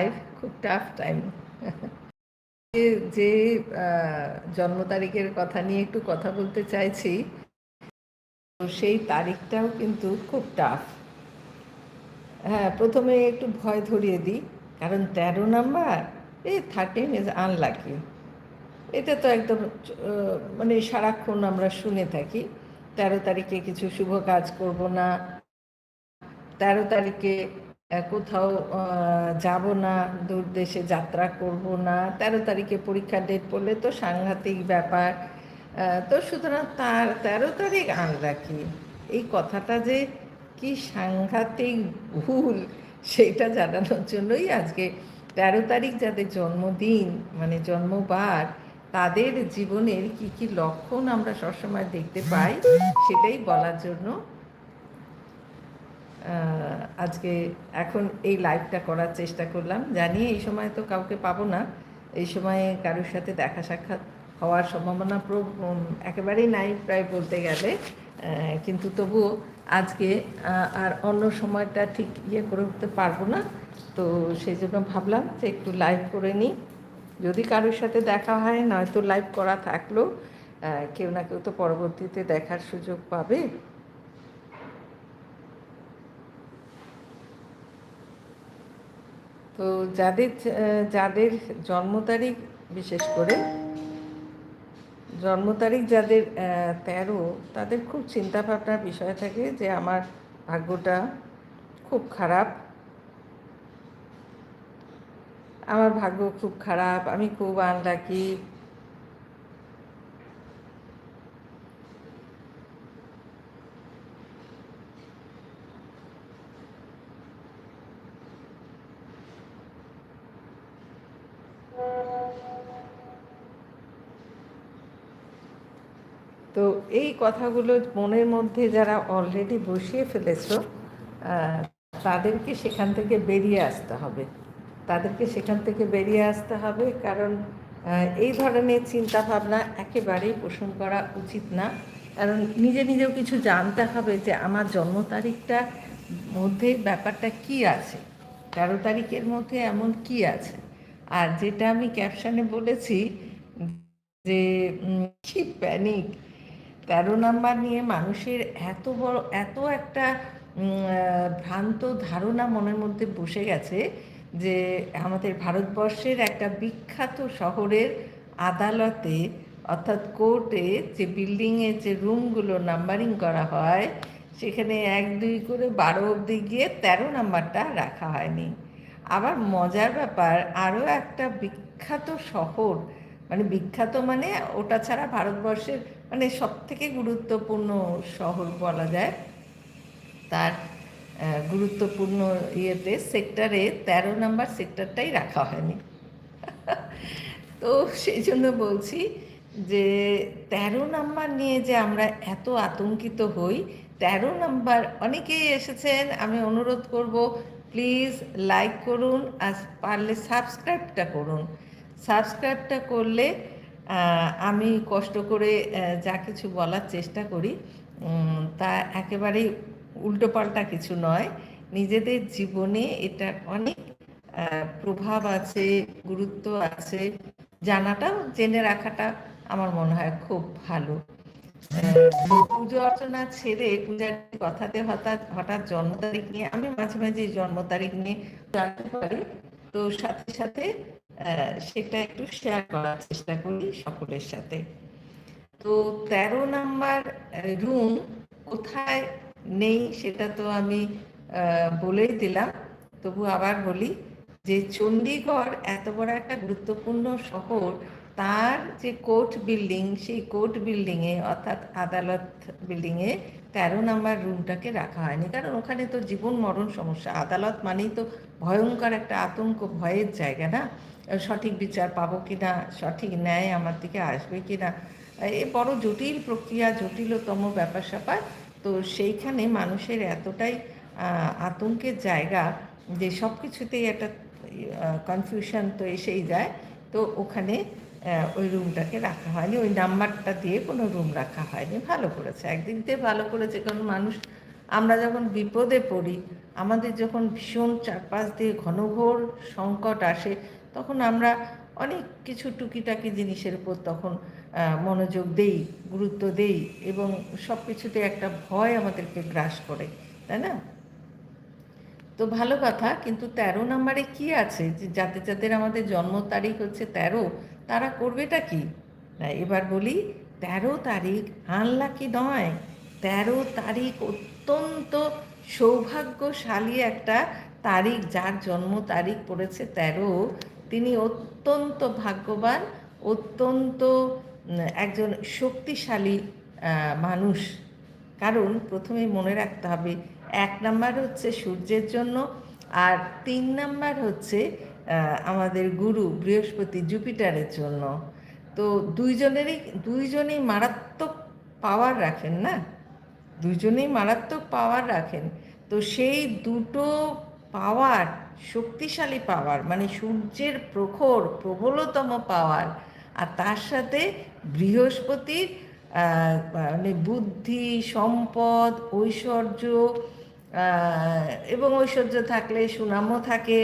Life খুব tough time যে জন্ম তারিখের কথা নিয়ে একটু কথা বলতে চাইছি সেই তারিখটাও কিন্তু খুব টাফ হ্যাঁ প্রথমে একটু ভয় ধরিয়ে দিই, কারণ তেরো নাম্বার এই থার্টিন ইজ আনলাকি এটা তো একদম মানে সারাক্ষণ আমরা শুনে থাকি, তেরো তারিখে কিছু শুভ কাজ করব না, তেরো তারিখে কোথাও যাব না, দূর দেশে যাত্রা করব না, তেরো তারিখে পরীক্ষা ডেট পড়লে তো সাংঘাতিক ব্যাপার। তো সুতরাং তার তেরো তারিখ আন রাখি এই কথাটা যে কি সাংঘাতিক ভুল, সেটা জানানোর জন্যই আজকে তেরো তারিখ যাদের জন্মদিন মানে জন্মবার, তাদের জীবনের কি কি লক্ষণ আমরা সবসময় দেখতে পাই, সেটাই বলার জন্য আজকে এখন এই লাইভটা করার চেষ্টা করলাম। জানি এই সময় তো কাউকে পাবো না। এই সময়ে কারোর সাথে দেখা সাক্ষাৎ হওয়ার সম্ভাবনা একেবারেই নাই প্রায় বলতে গেলে। কিন্তু তবুও আজকে আর অন্য সময়টা ঠিক ইয়ে করে উঠতে পারব না। তো সেই জন্য ভাবলাম যে একটু লাইভ করে নিই। যদি কারোর সাথে দেখা হয়, নয়তো লাইভ করা থাকলেও কেউ না কেউ তো পরবর্তীতে দেখার সুযোগ পাবে। তো যাদের যাদের জন্ম তারিখ বিশেষ করে, জন্ম তারিখ যাদের তেরো, তাদের খুব চিন্তা ভাবনার বিষয় থাকে যে আমার ভাগ্যটা খুব খারাপ। আমার ভাগ্য খুব খারাপ, আমি খুব আনলাকি তো এই কথাগুলো মনের মধ্যে যারা অলরেডি বসিয়ে ফেলেছ তাদেরকে সেখান থেকে বেরিয়ে আসতে হবে। তাদেরকে সেখান থেকে বেরিয়ে আসতে হবে কারণ এই ধরনের চিন্তাভাবনা একেবারেই পোষণ করা উচিত না। কারণ নিজে নিজেও কিছু জানতে হবে যে আমার জন্ম তারিখটা মধ্যে ব্যাপারটা কি আছে, তেরো তারিখের মধ্যে এমন কি আছে। আর যেটা আমি ক্যাপশনে বলেছি যে কি প্যানিক তেরো নাম্বার নিয়ে মানুষের এত বড়, এত একটা ভ্রান্ত ধারণা মনের মধ্যে বসে গেছে যে আমাদের ভারতবর্ষের একটা বিখ্যাত শহরের আদালতে, অর্থাৎ কোর্টে যে বিল্ডিংয়ে যে রুমগুলো নাম্বারিং করা হয়, সেখানে এক, দুই করে বারো অবধি গিয়ে তেরো নাম্বারটা রাখা হয়নি। আবার মজার ব্যাপার, আরও একটা বিখ্যাত শহর মানে বিখ্যাত মানে ওটা ছাড়া ভারতবর্ষের মানে সব থেকে গুরুত্বপূর্ণ শহর বলা যায়। তার গুরুত্বপূর্ণ ইয়েতে সেক্টরে তেরো নাম্বার সেক্টরটাই রাখা হয়নি। তো সেই জন্য বলছি যে, তেরো নাম্বার নিয়ে যে আমরা এত আতঙ্কিত হই, তেরো নাম্বার অনেকেই এসেছেন, আমি অনুরোধ করব, প্লিজ লাইক করুন আর পারলে সাবস্ক্রাইবটা করুন। সাবস্ক্রাইবটা করলে আমি কষ্ট করে যা কিছু বলার চেষ্টা করি তা একেবারেই উল্টোপাল্টা কিছু নয়। নিজেদের জীবনে এটা অনেক প্রভাব আছে, গুরুত্ব আছে জানাটাও জেনে রাখাটা আমার মনে হয় খুব ভালো। পুজো অর্চনা ছেড়ে পূজার কথাতে হঠাৎ হঠাৎ জন্ম তারিখ নিয়ে, আমি মাঝে মাঝে জন্ম তারিখ নিয়ে জানতে পারি। তো সাথে সাথে সেটা একটু শেয়ার করার চেষ্টা করি সকলের সাথে। তো তেরো নাম্বার রুম কোথায় নেই সেটা তো আমি বলেই দিলাম। তবু আবার বলি যে চণ্ডীগড় এত বড় একটা গুরুত্বপূর্ণ শহর, তার যে কোর্ট বিল্ডিং সেই কোর্ট বিল্ডিংয়ে অর্থাৎ আদালত বিল্ডিংয়ে তেরো নাম্বার রুমটাকে রাখা হয়নি। কারণ ওখানে তো জীবন মরণ সমস্যা। আদালত মানেই তো ভয়ঙ্কর একটা আতঙ্ক, ভয়ের জায়গা না? সঠিক বিচার পাবো কি না সঠিক ন্যায় আমার দিকে আসবে কি না এ, বড় জটিল প্রক্রিয়া, জটিলতম ব্যাপার স্যাপার। তো সেইখানে মানুষের এতটাই আতঙ্কের জায়গা যে সব কিছুতেই একটা কনফিউশন তো এসেই যায়। তো ওখানে ওই রুমটাকে রাখা হয়নি। ওই নাম্বারটা দিয়ে কোনো রুম রাখা হয়নি। ভালো করেছে। একদিক দিয়ে ভালো করেছে, কারণ মানুষ, আমরা যখন বিপদে পড়ি, আমাদের যখন ভীষণ চারপাশ দিয়ে ঘনঘোর সংকট আসে, তখন আমরা অনেক কিছু টুকিটাকি জিনিসের উপর তখন মনোযোগ দেই, গুরুত্ব দেই এবং সব কিছুতে একটা ভয় আমাদেরকে গ্রাস করে, তাই না? তো ভালো কথা, কিন্তু তেরো নম্বরে কি আছে? যে যাদের যাদের আমাদের জন্ম তারিখ হচ্ছে তেরো তারা করবেটা কি? না, এবার বলি, তেরো তারিখ আনলাকি নয়, তেরো তারিখ অত্যন্ত সৌভাগ্যশালী একটা তারিখ, যার জন্ম তারিখ পড়েছে তেরো। তিনি অত্যন্ত ভাগ্যবান, অত্যন্ত একজন শক্তিশালী মানুষ। কারণ প্রথমে মনে রাখতে হবে, এক নাম্বার হচ্ছে সূর্যের জন্য, আর তিন নাম্বার হচ্ছে আমাদের গুরু বৃহস্পতি জুপিটারের জন্য। তো দুইজনেরই, দুইজনেই মারাত্মক পাওয়ার রাখেন না? দুজনেই মারাত্মক পাওয়ার রাখেন। তো সেই দুটো পাওয়ার শক্তিশালী পাওয়ার মানে সূর্যের প্রখর, প্রবলতম পাওয়ার আর তার সাথে বৃহস্পতির মানে বুদ্ধি, সম্পদ, ঐশ্বর্য এবং ঐশ্বর্য থাকলে সুনামও থাকে।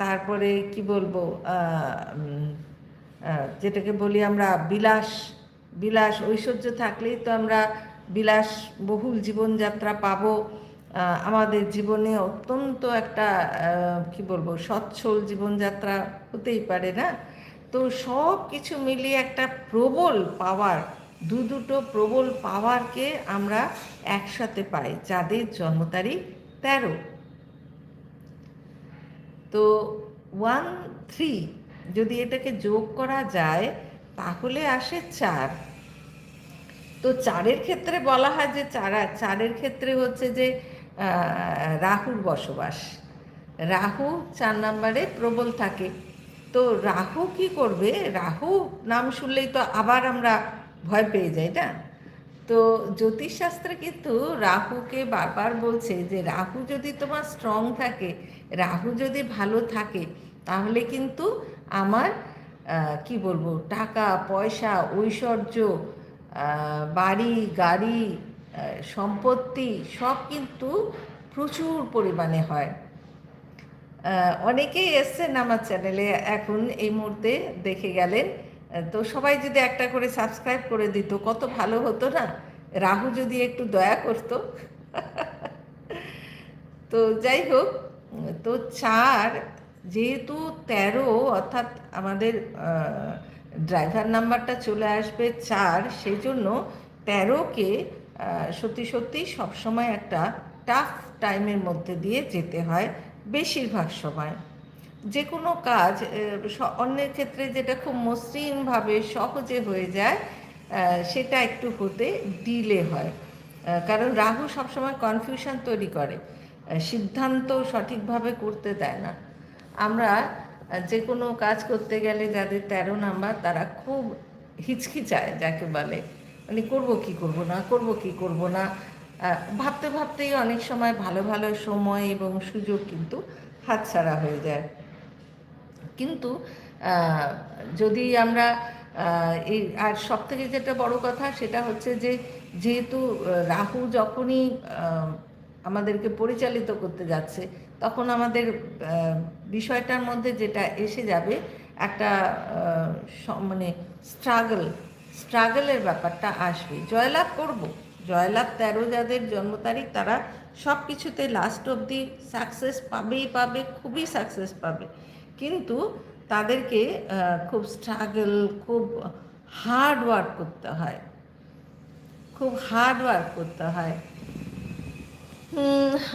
তারপরে কি বলব যেটাকে বলি আমরা বিলাস বিলাস, ঐশ্বর্য থাকলেই তো আমরা বিলাস বহুল জীবনযাত্রা পাবো। আমাদের জীবনে অত্যন্ত একটা কি বলব, সচ্ছল জীবনযাত্রা হতেই পারে না? তো সব কিছু মিলিয়ে একটা প্রবল পাওয়ার, দু দুটো প্রবল পাওয়ারকে আমরা একসাথে পাই, যাদের জন্ম তারিখ তেরো। তো ওয়ান থ্রি যদি এটাকে যোগ করা যায়, তাহলে আসে চার। তো চারের ক্ষেত্রে বলা হয় যে চারা, চারের ক্ষেত্রে হচ্ছে যে রাহুর বসবাস। রাহু চার নম্বরে প্রবল থাকে। তো রাহু কি করবে? রাহু নাম শুনলেই তো আবার আমরা ভয় পেয়ে যাই, না? তো জ্যোতিষশাস্ত্রে কিন্তু রাহুকে বারবার বলছে যে, রাহু যদি তোমার স্ট্রং থাকে, রাহু যদি ভালো থাকে, তাহলে কিন্তু আমার কি বলব, টাকা, পয়সা, ঐশ্বর্য বাড়ি, গাড়ি সম্পত্তি সব কিন্তু প্রচুর পরিমাণে হয়। অনেকেই এসছেন আমার চ্যানেলে এখন এই মুহূর্তে দেখে গেলেন। তো সবাই যদি একটা করে সাবস্ক্রাইব করে দিত, কত ভালো হতো না? রাহু যদি একটু দয়া করতো। তো যাই হোক, তো চার, যেহেতু তেরো, অর্থাৎ আমাদের ড্রাইভার নাম্বারটা চলে আসবে চার সেই জন্য তেরোকে সত্যি সত্যি সবসময় একটা টাফ টাইমের মধ্যে দিয়ে যেতে হয় বেশিরভাগ সময়। যে কোনো কাজ অন্যের ক্ষেত্রে যেটা খুব মসৃণভাবে সহজে হয়ে যায় সেটা একটু হতে ডিলে হয়। কারণ রাহু সবসময় কনফিউশন তৈরি করে সিদ্ধান্ত সঠিকভাবে করতে দেয় না। আমরা যে কোনো কাজ করতে গেলে যাদের তেরো নাম্বার, তারা খুব হিচকিচায় যাকে বলে। মানে করব কি করব না, করব কি করব না? ভাবতে ভাবতেই অনেক সময় ভালো ভালো সময় এবং সুযোগ কিন্তু হাতছাড়া হয়ে যায়। কিন্তু যদি আমরা এই, আর সব থেকে যেটা বড় কথা সেটা হচ্ছে যে, যেহেতু রাহু যখনই আমাদেরকে পরিচালিত করতে যাচ্ছে, তখন আমাদের বিষয়টার মধ্যে যেটা এসে যাবে, একটা মানে স্ট্রাগল স্ট্রাগলের ব্যাপারটা আসবে। জয়লাভ করব। জয়লাভ তেরো যাদের জন্ম তারিখ, তারা সব কিছুতে লাস্ট অবধি সাকসেস পাবেই পাবে, খুবই সাকসেস পাবে। কিন্তু তাদেরকে খুব স্ট্রাগল খুব হার্ড ওয়ার্ক করতে হয়। খুব হার্ড ওয়ার্ক করতে হয়।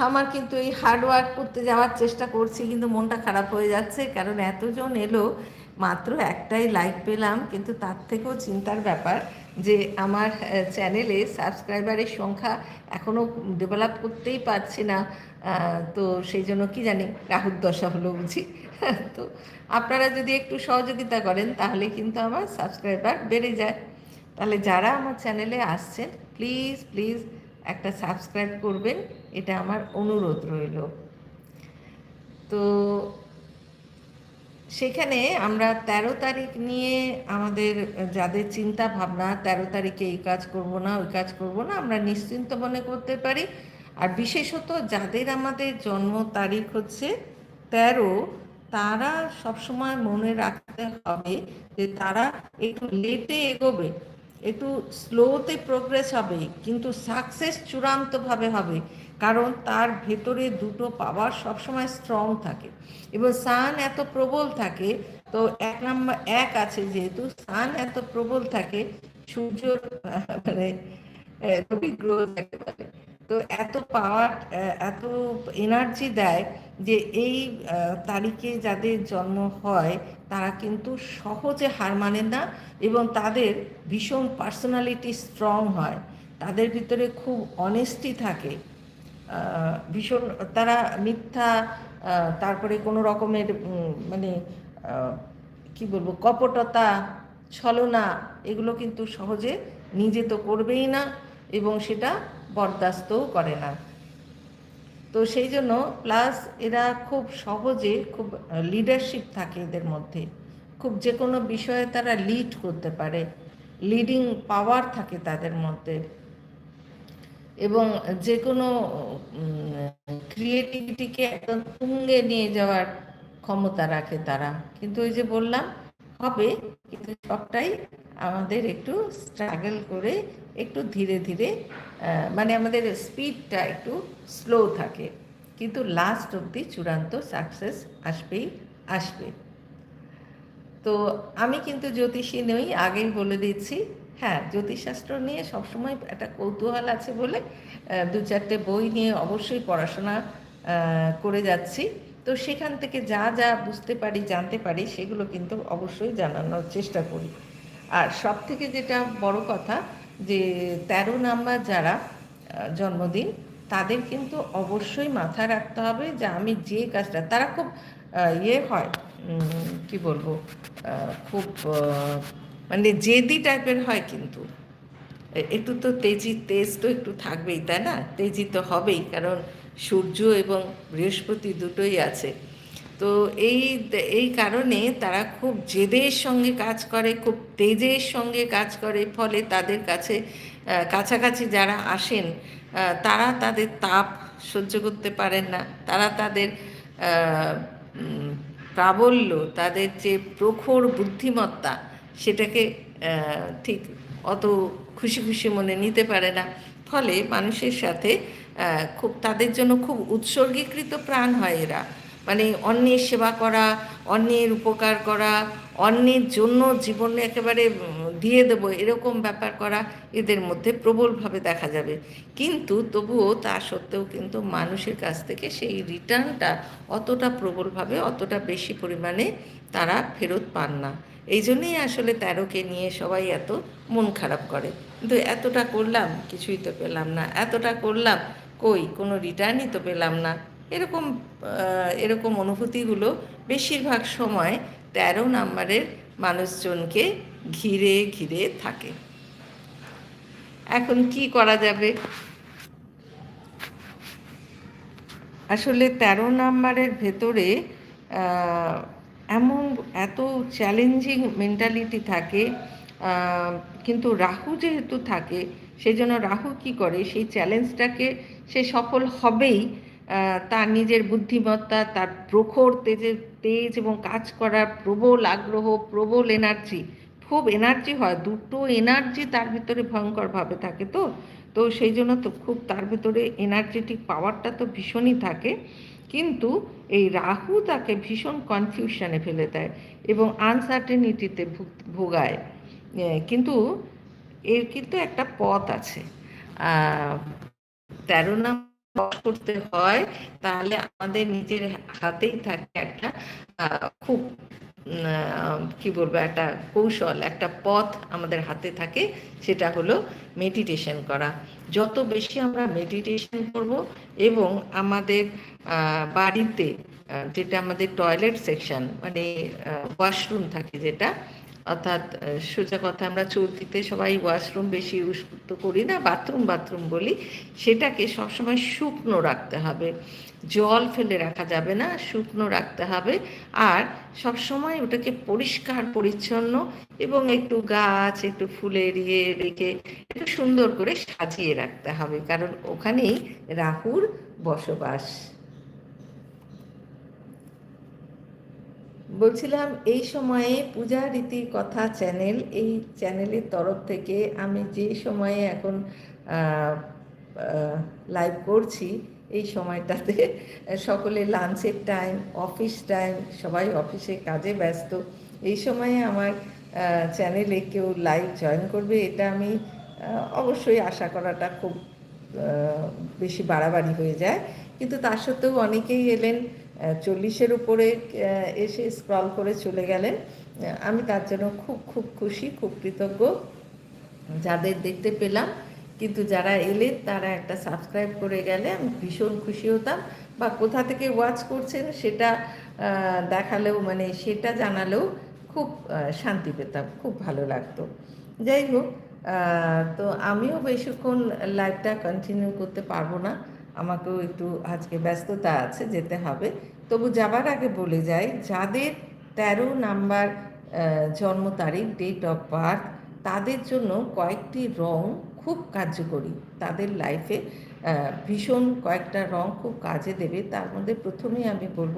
আমার কিন্তু এই হার্ড ওয়ার্ক করতে যাওয়ার চেষ্টা করছি, কিন্তু মনটা খারাপ হয়ে যাচ্ছে। কারণ এতজন এলো, মাত্র একটাই লাইক পেলাম, কিন্তু তার থেকেও চিন্তার ব্যাপার যে আমার চ্যানেলে সাবস্ক্রাইবারের সংখ্যা এখনও ডেভেলপ করতেই পারছি না। তো সেই জন্য কি জানি রাহুর দশা হলো বুঝি। তো আপনারা যদি একটু সহযোগিতা করেন, তাহলে কিন্তু আমার সাবস্ক্রাইবার বেড়ে যায়। তাহলে যারা আমার চ্যানেলে আসছেন, প্লিজ প্লিজ একটা সাবস্ক্রাইব করবেন, এটা আমার অনুরোধ রইল। তো সেখানে আমরা তেরো তারিখ নিয়ে আমাদের যাদের চিন্তা ভাবনা, তেরো তারিখে এই কাজ করব না, ওই কাজ করব না, আমরা নিশ্চিন্ত মনে করতে পারি আর বিশেষত যাদের আমাদের জন্ম তারিখ হচ্ছে তেরো, তারা সবসময় মনে রাখতে হবে যে তারা একটু লেটে এগোবে, একটু স্লোতে প্রোগ্রেস হবে, কিন্তু সাকসেস চূড়ান্তভাবে হবে। কারণ তার ভেতরে দুটো পাওয়ার সবসময় স্ট্রং থাকে। এবং সান এত প্রবল থাকে, তো এক নাম্বার এক আছে যেহেতু সান এত প্রবল থাকে সূর্যর মানে রবি বলে তো এত পাওয়ার এত এনার্জি দেয় যে এই তারিখে যাদের জন্ম হয়, তারা কিন্তু সহজে হার মানেন না এবং তাদের ভীষণ পার্সোনালিটি স্ট্রং হয়। তাদের ভিতরে খুব অনেস্টি থাকে। ভীষণ, তারা মিথ্যা তারপরে কোনো রকমের মানে কি বলব, কপটতা, ছলনা, এগুলো কিন্তু সহজে নিজে তো করবেই না এবং সেটা বরদাস্তও করে না। তো সেই জন্য প্লাস এরা খুব সহজে খুব লিডারশিপ থাকে এদের মধ্যে। খুব যে কোনো বিষয়ে তারা লিড করতে পারে। লিডিং পাওয়ার থাকে তাদের মধ্যে। এবং যে কোনো ক্রিয়েটিভিটিকে একদম তুঙ্গে নিয়ে যাওয়ার ক্ষমতা রাখে তারা। কিন্তু ওই যে বললাম, হবে, কিন্তু সবটাই আমাদের একটু স্ট্রাগল করে একটু ধীরে ধীরে মানে আমাদের স্পিডটা একটু স্লো থাকে। কিন্তু লাস্ট অবধি চূড়ান্ত সাকসেস আসবেই, আসবে। তো আমি কিন্তু জ্যোতিষী নই, আগেই বলে দিচ্ছি হ্যাঁ জ্যোতিষশাস্ত্র নিয়ে সবসময় একটা কৌতূহল আছে বলে দু চারটে বই নিয়ে অবশ্যই পড়াশোনা করে যাচ্ছি। তো সেখান থেকে যা যা বুঝতে পারি, জানতে পারি, সেগুলো কিন্তু অবশ্যই জানানোর চেষ্টা করি। আর সব থেকে যেটা বড় কথা যে তেরো নাম্বার যারা জন্মদিন, তাদের কিন্তু অবশ্যই মাথায় রাখতে হবে যে আমি যে কাজটা, তারা খুব ইয়ে হয় কি বলব খুব মানে জেদি টাইপের হয় কিন্তু। একটু তো তেজি, তেজ তো একটু থাকবেই, তাই না? তেজি তো হবেই, কারণ সূর্য এবং বৃহস্পতি দুটোই আছে। তো এই এই কারণে তারা খুব জেদের সঙ্গে কাজ করে, খুব তেজের সঙ্গে কাজ করে, ফলে তাদের কাছে কাছাকাছি যারা আসেন তারা তাদের তাপ সহ্য করতে পারেন না। তারা তাদের প্রাবল্য, তাদের যে প্রখর বুদ্ধিমত্তা, সেটাকে ঠিক অত খুশি খুশি মনে নিতে পারে না। ফলে মানুষের সাথে খুব, তাদের জন্য খুব উৎসর্গীকৃত প্রাণ হয় এরা। মানে অন্যের সেবা করা, অন্যের উপকার করা, অন্যের জন্য জীবনে একেবারে দিয়ে দেবো এরকম ব্যাপার করা এদের মধ্যে প্রবলভাবে দেখা যাবে। কিন্তু তবুও তা সত্ত্বেও কিন্তু মানুষের কাছ থেকে সেই রিটার্নটা অতটা প্রবলভাবে, অতটা বেশি পরিমাণে তারা ফেরত পান না। এই জন্যেই আসলে তেরোকে নিয়ে সবাই এত মন খারাপ করে। কিন্তু এতটা করলাম, কিছুই তো পেলাম না। এতটা করলাম, কই? কোনো রিটার্নই তো পেলাম না। এরকম এরকম অনুভূতিগুলো বেশিরভাগ সময় তেরো নাম্বারের মানুষজনকে ঘিরে ঘিরে থাকে। এখন কি করা যাবে? আসলে তেরো নাম্বারের ভেতরে এমন এত চ্যালেঞ্জিং মেন্টালিটি থাকে কিন্তু রাহু যেহেতু থাকে, সেজন্য রাহু কি করে? সেই চ্যালেঞ্জটাকে সে সফল হবেই তার নিজের বুদ্ধিমত্তা, তার প্রখর তেজের তেজ এবং কাজ করার প্রবল আগ্রহ, প্রবল এনার্জি, খুব এনার্জি হয়, দুটো এনার্জি তার ভিতরে ভয়ঙ্করভাবে থাকে তো। তো সেই জন্য তো খুব তার ভিতরে এনার্জেটিক পাওয়ারটা তো ভীষণই থাকে। কিন্তু এই রাহু তাকে ভীষণ কনফিউশনে ফেলে দেয় এবং আনসার্টেনিটিতে ভোগায়। কিন্তু এর কিন্তু একটা পথ আছে। তেরো করতে হয়, তাহলে আমাদের নিজের হাতেই থাকে একটা খুব কি বলব, একটা কৌশল, একটা পথ আমাদের হাতে থাকে, সেটা হলো মেডিটেশন করা। যত বেশি আমরা মেডিটেশন করব এবং আমাদের বাড়িতে যেটা আমাদের টয়লেট সেকশন মানে ওয়াশরুম থাকে যেটা অর্থাৎ সোজা কথা, আমরা চলতিতে সবাই ওয়াশরুম বেশি ইউজ করি না বাথরুম বাথরুম বলি। সেটাকে সবসময় শুকনো রাখতে হবে। জল ফেলে রাখা যাবে না, শুকনো রাখতে হবে। আর সবসময় ওটাকে পরিষ্কার, পরিচ্ছন্ন এবং একটু গাছ, একটু ফুলের ইয়ে রেখে একটু সুন্দর করে সাজিয়ে রাখতে হবে। কারণ ওখানেই রাহুর বসবাস। বলছিলাম, এই সময়ে পূজা রীতি কথা চ্যানেল এই চ্যানেলের তরফ থেকে আমি যে সময়ে এখন লাইভ করছি, এই সময়টাতে সকলে লাঞ্চের টাইম অফিস টাইম সবাই অফিসে কাজে ব্যস্ত, এই সময়ে আমার চ্যানেলে কেউ লাইভ জয়েন করবে, এটা আমি অবশ্যই আশা করাটা খুব বেশি বাড়াবাড়ি হয়ে যায়। কিন্তু তার সত্ত্বেও অনেকেই এলেন চল্লিশের উপরে এসে স্ক্রল করে চলে গেলেন আমি তার জন্য খুব খুব খুশি, খুব কৃতজ্ঞ। যাদের দেখতে পেলাম, কিন্তু যারা এলেন তারা একটা সাবস্ক্রাইব করে গেলে আমি ভীষণ খুশি হতাম। বা কোথা থেকে ওয়াচ করছেন সেটা দেখালেও মানে সেটা জানালেও খুব শান্তি পেতাম, খুব ভালো লাগতো। যাই হোক তো আমিও বেশিক্ষণ লাইভটা কন্টিনিউ করতে পারব না। আমাকেও একটু আজকে ব্যস্ততা আছে, যেতে হবে। তবু যাবার আগে বলে যাই, যাদের তেরো নাম্বার জন্ম তারিখ ডেট অফ বার্থ তাদের জন্য কয়েকটি রং খুব কার্যকরী। তাদের লাইফে ভীষণ কয়েকটা রং খুব কাজে দেবে। তার মধ্যে প্রথমেই আমি বলব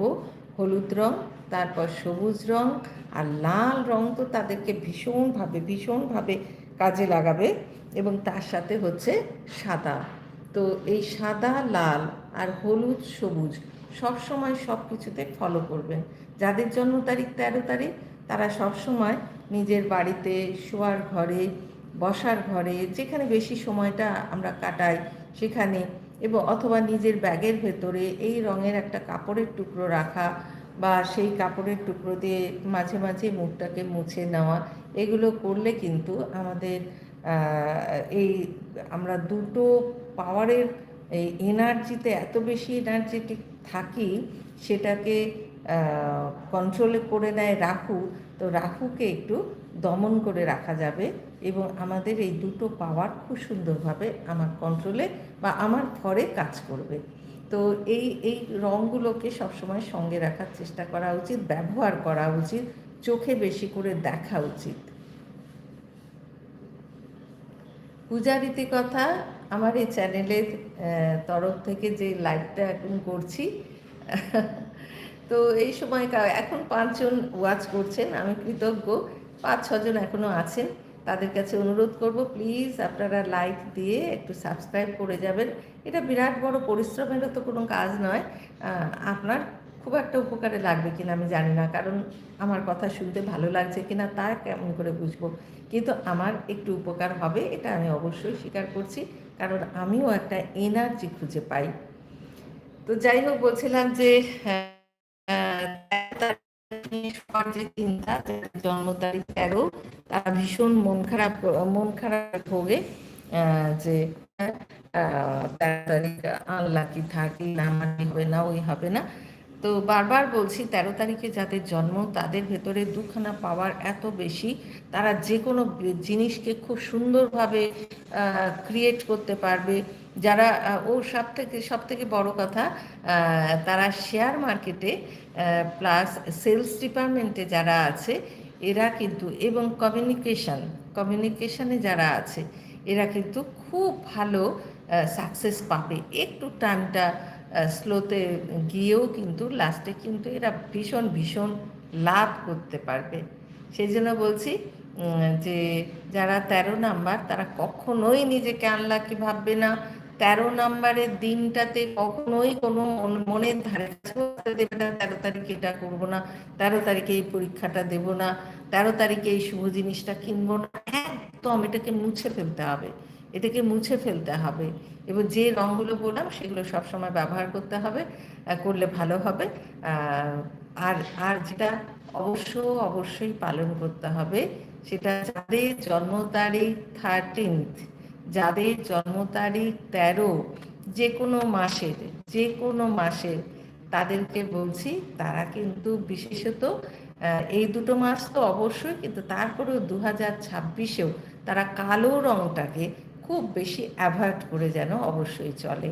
হলুদ রং, তারপর সবুজ রং আর লাল রং তো তাদেরকে ভীষণভাবে ভীষণভাবে কাজে লাগাবে। এবং তার সাথে হচ্ছে সাদা। তো এই সাদা, লাল আর হলুদ, সবুজ সব সময় সব কিছুতে ফলো করবেন। যাদের জন্ম তারিখ তেরো তারিখ, তারা সব সময় নিজের বাড়িতে, শোয়ার ঘরে, বসার ঘরে, যেখানে বেশি সময়টা আমরা কাটাই সেখানে এবং অথবা নিজের ব্যাগের ভেতরে এই রঙের একটা কাপড়ের টুকরো রাখা বা সেই কাপড়ের টুকরো দিয়ে মাঝে মাঝে মুখটাকে মুছে নেওয়া, এগুলো করলে কিন্তু আমাদের এই আমরা দুটো পাওয়ারের এই এনার্জিতে এত বেশি এনার্জেটিক থাকি, সেটাকে কন্ট্রোলে করে নেয় রাহু তো রাহুকে একটু দমন করে রাখা যাবে এবং আমাদের এই দুটো পাওয়ার খুব সুন্দরভাবে আমার কন্ট্রোলে বা আমার ঘরে কাজ করবে। তো এই এই রঙগুলোকে সবসময় সঙ্গে রাখার চেষ্টা করা উচিত, ব্যবহার করা উচিত, চোখে বেশি করে দেখা উচিত। পূজা রীতি কথা আমার এই চ্যানেলের তরফ থেকে যে লাইভটা এখন করছি। তো এই সময় এখন পাঁচজন ওয়াচ করছেন, আমি কৃতজ্ঞ। পাঁচ, ছজন এখনও আছেন, তাদের কাছে অনুরোধ করব, প্লিজ আপনারা লাইক দিয়ে একটু সাবস্ক্রাইব করে যাবেন। এটা বিরাট বড় পরিশ্রমেরও তো কোনো কাজ নয়। আপনার খুব একটা উপকারে লাগবে কিনা আমি জানি না, কারণ আমার কথা শুনতে ভালো লাগছে কিনা তা কেমন করে বুঝব? কিন্তু আমার একটু উপকার হবে, এটা আমি অবশ্যই স্বীকার করছি, কারণ আমিও একটা এনার্জি খুঁজে পাই। তো যাই হোক, বলছিলাম যে যে চিন্তা জন্ম তারিখ তেরো তারা ভীষণ মন খারাপ মন খারাপ ভোগে যে তেরো তারিখ আনলাকি থাকি, না মানে হবে না, ওই হবে না। তো বারবার বলছি, তেরো তারিখে যাদের জন্ম, তাদের ভেতরে দুখানা পাওয়ার এত বেশি, তারা যে কোনো জিনিসকে খুব সুন্দরভাবে ক্রিয়েট করতে পারবে। যারা ও সব থেকে সব থেকে বড় কথা তারা শেয়ার মার্কেটে প্লাস সেলস ডিপার্টমেন্টে যারা আছে, এরা কিন্তু, এবং কমিউনিকেশন কমিউনিকেশনে যারা আছে, এরা কিন্তু খুব ভালো সাকসেস পাবে। একটু টাইমটা স্লোতে গিয়েও কিন্তু লাস্টে কিন্তু এরা ভীষণ ভীষণ লাভ করতে পারবে। সেই জন্য বলছি যে যারা তেরো নাম্বার, তারা কখনোই নিজেকে আনলাকি ভাববে না। তেরো নাম্বারের দিনটাতে কখনোই কোনো মনের ধারে দেবে না, তেরো তারিখে এটা করব না, তেরো তারিখে এই পরীক্ষাটা দেবো না, তেরো তারিখে এই শুভ জিনিসটা কিনবো না। একদম এটাকে মুছে ফেলতে হবে। এটাকে মুছে ফেলতে হবে এবং যে রঙগুলো বললাম সেগুলো সবসময় ব্যবহার করতে হবে করলে ভালো হবে। আর আর যেটা অবশ্য অবশ্যই পালন করতে হবে সেটা যাদের জন্ম তারিখ থার্টিনথ যাদের জন্ম তারিখ তেরো যে কোনো মাসের যে কোনো মাসের, তাদেরকে বলছি তারা কিন্তু বিশেষত এই দুটো মাস তো অবশ্যই কিন্তু তারপরেও দু হাজার ছাব্বিশেও তারা কালো রঙটাকে খুব বেশি অ্যাভয়েড করে যেন অবশ্যই চলে।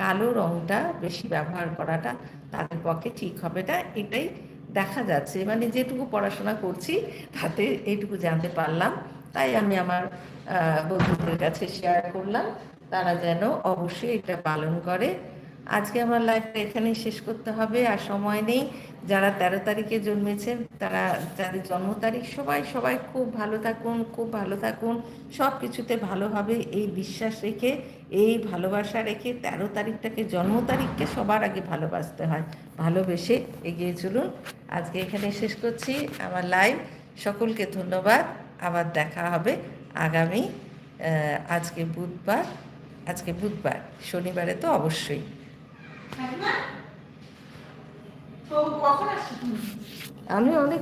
কালো রংটা বেশি ব্যবহার করাটা তাদের পক্ষে ঠিক হবে না, এটাই দেখা যাচ্ছে। মানে যেটুকু পড়াশোনা করছি, তাতে এইটুকু জানতে পারলাম। তাই আমি আমার বন্ধুদের কাছে শেয়ার করলাম। তারা যেন অবশ্যই এটা পালন করে। আজকে আমার লাইফটা এখানেই শেষ করতে হবে আর সময় নেই। যারা তেরো তারিখে জন্মেছেন, তারা, যাদের জন্ম তারিখ, সবাই সবাই খুব ভালো থাকুন, খুব ভালো থাকুন। সব কিছুতে ভালো হবে, এই বিশ্বাস রেখে, এই ভালোবাসা রেখে তেরো তারিখটাকে, জন্ম তারিখকে সবার আগে ভালোবাসতে হয়। ভালোবেসে এগিয়ে চলুন। আজকে এখানে শেষ করছি। আমার লাইভ সকলকে ধন্যবাদ। আবার দেখা হবে আগামী আজকে বুধবার আজকে বুধবার, শনিবারে তো অবশ্যই। আমি অনেক